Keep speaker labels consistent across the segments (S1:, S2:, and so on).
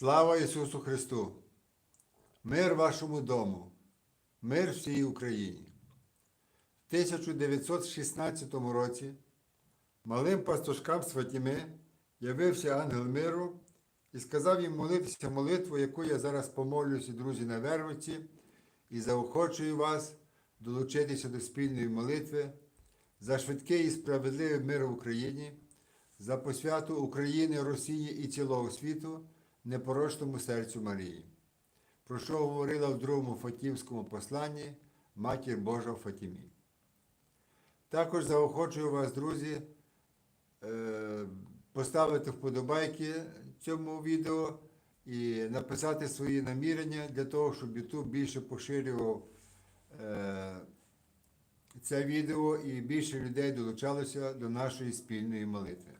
S1: Слава Ісусу Христу! Мир вашому дому, мир всій Україні. В 1916 році малим пастушкам Святіми явився ангел миру і сказав їм молитися молитву, яку я зараз помолюся, друзі, на Вервиці, і заохочую вас долучитися до спільної молитви за швидкий і справедливий мир в Україні, за посвяту України, Росії і цілого світу непорочному серцю Марії, про що говорила в другому Фатівському посланні Матір Божа в Фатімі. Також заохочую вас, друзі, е, поставити вподобайки цьому відео і написати свої намірення для того, щоб YouTube більше поширював е, це відео і більше людей долучалося до нашої спільної молитви.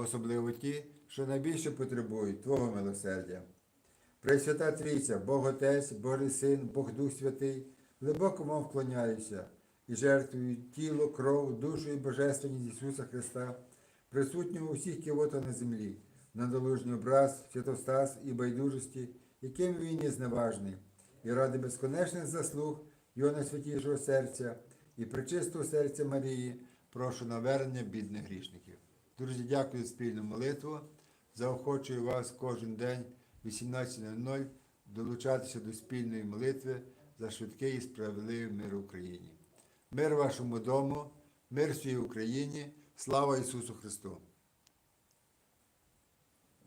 S1: особливо ті, що найбільше потребують Твого милосердя. Пресвята Трійця, Бог Отець, Божий Син, Бог Дух Святий, глибоко вклоняюся і жертвую тіло, кров, душу і божественність Ісуса Христа, присутнього у всіх кивотах на землі, на долужній образ, святостас і байдужості, яким він є зневажний, і ради безконечних заслуг Його найсвятішого серця і причистого серця Марії, прошу навернення бідних грішників. Друзі, дякую за спільну молитву. Заохочую вас кожен день 18.00 долучатися до спільної молитви за швидкий і справедливий мир в Україні. Мир вашому дому, мир всій Україні, слава Ісусу Христу!